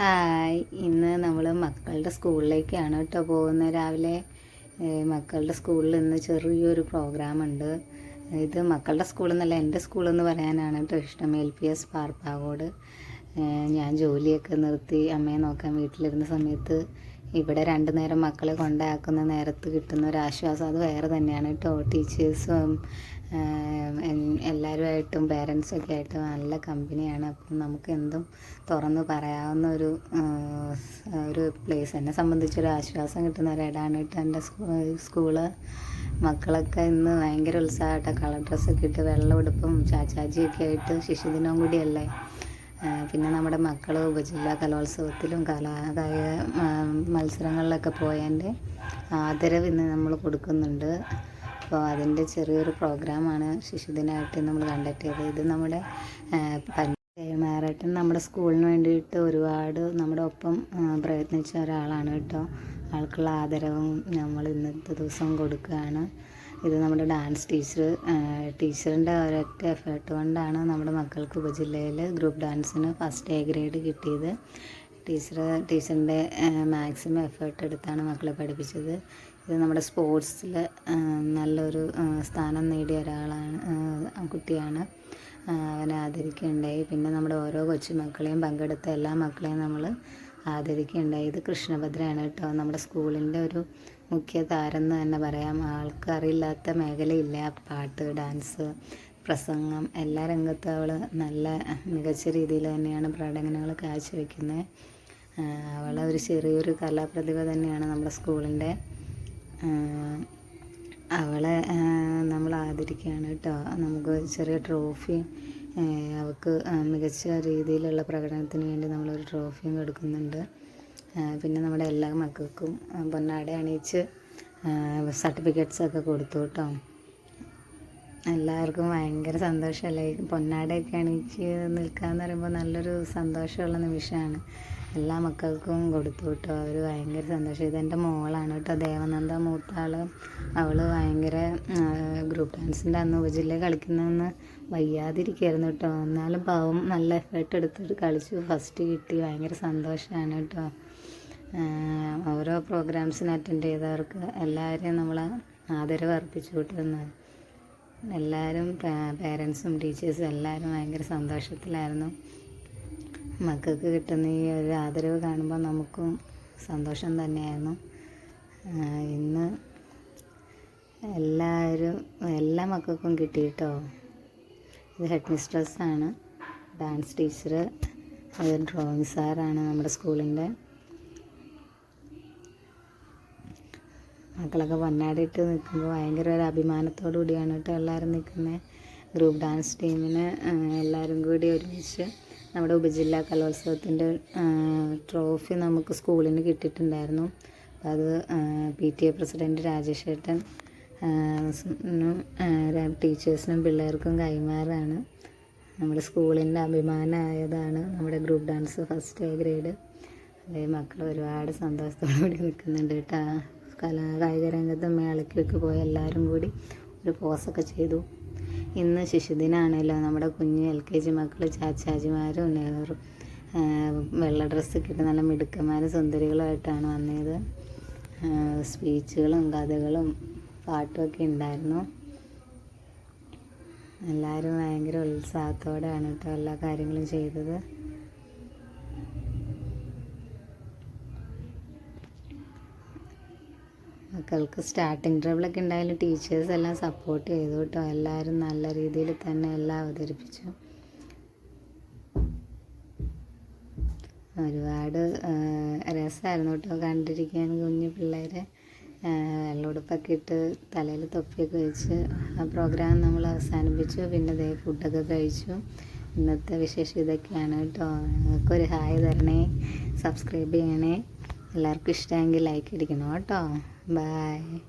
Hi. ഇന്ന് നമ്മൾ മക്കളുടെ സ്കൂളിലേക്കാണ് കേട്ടോ പോകുന്നത്. രാവിലെ മക്കളുടെ സ്കൂളിൽ ഇന്ന് ചെറിയൊരു പ്രോഗ്രാം ഉണ്ട് ഇത് മക്കളുടെ സ്കൂളിൽ നിന്നല്ല എന്റെ സ്കൂളെന്ന് പറയാനാണ് കേട്ടോ ഇഷ്ടം. L P S Parppakode. ഞാൻ ജോലിയൊക്കെ നിർത്തി അമ്മയെ നോക്കാൻ വീട്ടിലിരുന്ന സമയത്ത് ഇവിടെ രണ്ടു നേരം മക്കളെ കൊണ്ടാക്കുന്ന നേരത്ത് കിട്ടുന്ന ഒരു ആശ്വാസം. അത് വേറെ തന്നെയാണ് കേട്ടോ. ടീച്ചേഴ്സും എല്ലാവരുമായിട്ടും പേരൻസൊക്കെ ആയിട്ട് നല്ല കമ്പനിയാണ് അപ്പം നമുക്ക് എന്തും തുറന്ന് പറയാവുന്ന ഒരു ഒരു പ്ലേസ് എന്നെ സംബന്ധിച്ചൊരു ആശ്വാസം കിട്ടുന്ന ഒരിടമാണ് കേട്ടോ എന്റെ സ്കൂൾ. മക്കളൊക്കെ ഇന്ന് ഭയങ്കര ഉത്സാഹമായിട്ടോ കളർ ഡ്രസ്സൊക്കെ ഇട്ട് വെള്ള ഉടുപ്പും ചാച്ചാജിയൊക്കെ ആയിട്ട് ശിശുദിനവും കൂടിയല്ലേ? പിന്നെ നമ്മുടെ മക്കൾ ഉപജില്ലാ കലോത്സവത്തിലും കലാകായിക ആ, മത്സരങ്ങളിലൊക്കെ പോയതിന്റെ ആദരവ് ഇന്ന് നമ്മൾ കൊടുക്കുന്നുണ്ട്. അപ്പോൾ അതിന്റെ ചെറിയൊരു പ്രോഗ്രാമാണ് ശിശുദിനമായിട്ട് നമ്മൾ കണ്ടക്ട് ഇത് നമ്മുടെ മാറട്ടൻ നമ്മുടെ സ്കൂളിന് വേണ്ടിയിട്ട് ഒരുപാട് നമ്മുടെ ഒപ്പം പ്രയത്നിച്ച ഒരാളാണ് കേട്ടോ. ആൾക്കുള്ള ആദരവും നമ്മൾ ഇന്നത്തെ ദിവസം കൊടുക്കുകയാണ്. ഇത് നമ്മുടെ ഡാൻസ് ടീച്ചർ ടീച്ചറിന്റെ ഒരൊറ്റ എഫേർട്ട് കൊണ്ടാണ് നമ്മുടെ മക്കൾക്ക് ഉപജില്ലയിൽ ഗ്രൂപ്പ് ഡാൻസിന് ഫസ്റ്റ് എ ഗ്രേഡ് കിട്ടിയത്. ടീച്ചർ ടീച്ചറിന്റെ മാക്സിമം എഫേർട്ട് എടുത്താണ് മക്കളെ പഠിപ്പിച്ചത്. ഇത് നമ്മുടെ സ്പോർട്സിൽ നല്ലൊരു സ്ഥാനം നേടിയ ഒരാളാണ് കുട്ടിയാണ്. അവനെ ആദരിക്കുകയുണ്ടായി. പിന്നെ നമ്മുടെ ഓരോ കൊച്ചുമക്കളെയും പങ്കെടുത്ത എല്ലാ മക്കളെയും നമ്മൾ ആദരിക്കുകയുണ്ടായി. ഇത് കൃഷ്ണഭദ്രയാണ് കേട്ടോ. നമ്മുടെ സ്കൂളിന്റെ ഒരു മുഖ്യ താരം എന്ന് തന്നെ പറയാം. ആൾക്കറിയില്ലാത്ത മേഖലയില്ല. പാട്ട് ഡാൻസ് പ്രസംഗം എല്ലാ രംഗത്തും അവൾ നല്ല മികച്ച രീതിയിൽ തന്നെയാണ് പ്രകടനങ്ങൾ കാഴ്ചവെക്കുന്നത്. അവൾ ഒരു ചെറിയൊരു കലാപ്രതിഭ തന്നെയാണ് നമ്മുടെ സ്കൂളിന്റെ അവളെ നമ്മൾ ആദരിക്കുകയാണ് കേട്ടോ. നമുക്ക് ചെറിയ ട്രോഫി അവൾക്ക് മികച്ച രീതിയിലുള്ള പ്രകടനത്തിന് വേണ്ടി നമ്മളൊരു ട്രോഫിയും കൊടുക്കുന്നുണ്ട് പിന്നെ നമ്മുടെ എല്ലാ മക്കൾക്കും പൊന്നാടെ അണിയിച്ച് സർട്ടിഫിക്കറ്റ്സ് ഒക്കെ കൊടുത്തു കേട്ടോ. എല്ലാവർക്കും ഭയങ്കര സന്തോഷമല്ലേ? പൊന്നാടയൊക്കെ അണിയിച്ച് നിൽക്കുക എന്ന് പറയുമ്പോൾ നല്ലൊരു സന്തോഷമുള്ള നിമിഷമാണ്. എല്ലാ മക്കൾക്കും കൊടുത്തു കേട്ടോ അവർ ഭയങ്കര സന്തോഷം. ഇതെന്റെ മോളാണ് കേട്ടോ. ദേവനന്ദ മൂത്താൾ. അവൾ ഭയങ്കര ഗ്രൂപ്പ് ഡാൻസിന്റെ അന്ന് ഉപജില്ല കളിക്കുന്നതെന്ന് വയ്യാതിരിക്കുകയായിരുന്നു കേട്ടോ. എന്നാലും പാവം നല്ല എഫേർട്ട് എടുത്തിട്ട് കളിച്ചു. ഫസ്റ്റ് കിട്ടി. ഭയങ്കര സന്തോഷമാണ് കേട്ടോ. ഓരോ പ്രോഗ്രാംസിന് അറ്റൻഡ് ചെയ്തവർക്ക് എല്ലാവരെയും നമ്മൾ ആദരവ് അർപ്പിച്ചു വിട്ടിരുന്നത് എല്ലാവരും പേരൻസും ടീച്ചേഴ്സും എല്ലാവരും ഭയങ്കര സന്തോഷത്തിലായിരുന്നു. മക്കൾക്ക് കിട്ടുന്ന ഈ ഒരു ആദരവ് കാണുമ്പോൾ നമുക്കും സന്തോഷം തന്നെയായിരുന്നു. ഇന്ന് എല്ലാവരും എല്ലാ മക്കൾക്കും കിട്ടി കേട്ടോ ഇത് ഹെഡ് മിസ്ട്രസ്സാണ് ഡാൻസ് ടീച്ചർ ഡ്രോയിങ് സാറാണ് നമ്മുടെ സ്കൂളിന്റെ. മക്കളൊക്കെ പൊന്നാടിയിട്ട് നിൽക്കുമ്പോൾ ഭയങ്കര ഒരു അഭിമാനത്തോടു കൂടിയാണ് കേട്ടോ എല്ലാവരും നിൽക്കുന്നത്. ഗ്രൂപ്പ് ഡാൻസ് ടീമിന് എല്ലാവരും കൂടി ഒരുമിച്ച് നമ്മുടെ ഉപജില്ലാ കലോത്സവത്തിന്റെ ട്രോഫി നമുക്ക് സ്കൂളിന് കിട്ടിയിട്ടുണ്ടായിരുന്നു. അപ്പോൾ അത് P T A president Rajesh ഏട്ടൻ ടീച്ചേഴ്സിനും പിള്ളേർക്കും കൈമാറാണ്. നമ്മുടെ സ്കൂളിന്റെ അഭിമാനമായതാണ് നമ്മുടെ group dance first A grade. അതേ മക്കൾ ഒരുപാട് സന്തോഷത്തോടു കൂടി നിൽക്കുന്നുണ്ട് കേട്ടോ. കലാ കായിക രംഗത്തും മേളയ്ക്കൊക്കെ പോയി എല്ലാവരും കൂടി ഒരു പോസൊക്കെ ചെയ്തു. ഇന്ന് ശിശുദിനാണല്ലോ. നമ്മുടെ കുഞ്ഞ് എൽ കെ ജി മക്കൾ ചാച്ചാജിമാരും നെഹ്റും വെള്ള ഡ്രസ്സ് കിട്ടി നല്ല മിടുക്കന്മാരും സുന്ദരികളുമായിട്ടാണ് വന്നത്. സ്പീച്ചുകളും കഥകളും പാട്ടുമൊക്കെ ഉണ്ടായിരുന്നു. എല്ലാവരും ഭയങ്കര ഉത്സാഹത്തോടെയാണ് കേട്ടോ എല്ലാ കാര്യങ്ങളും ചെയ്തത്. മക്കൾക്ക് സ്റ്റാർട്ടിങ് ട്രബിളൊക്കെ ഉണ്ടായാലും ടീച്ചേഴ്സ് എല്ലാം സപ്പോർട്ട് ചെയ്തു കേട്ടോ. എല്ലാവരും നല്ല രീതിയിൽ തന്നെ എല്ലാം അവതരിപ്പിച്ചു. ഒരുപാട് രസമായിരുന്നു കേട്ടോ കണ്ടിരിക്കാൻ കുഞ്ഞു പിള്ളേരെ. വെള്ളുടുപ്പൊക്കെ ഇട്ട് തലയിൽ തൊപ്പിയൊക്കെ വെച്ച് ആ പ്രോഗ്രാം നമ്മൾ അവസാനിപ്പിച്ചു. പിന്നെ ദേ ഫുഡൊക്കെ കഴിച്ചു. ഇന്നത്തെ വിശേഷം ഇതൊക്കെയാണ് കേട്ടോ. നിങ്ങൾക്കൊരു ഹായ് തരണേ. സബ്സ്ക്രൈബ് ചെയ്യണേ. എല്ലാവർക്കും ഇഷ്ടമെങ്കിൽ ലൈക്ക് അടിക്കണം കേട്ടോ. Bye.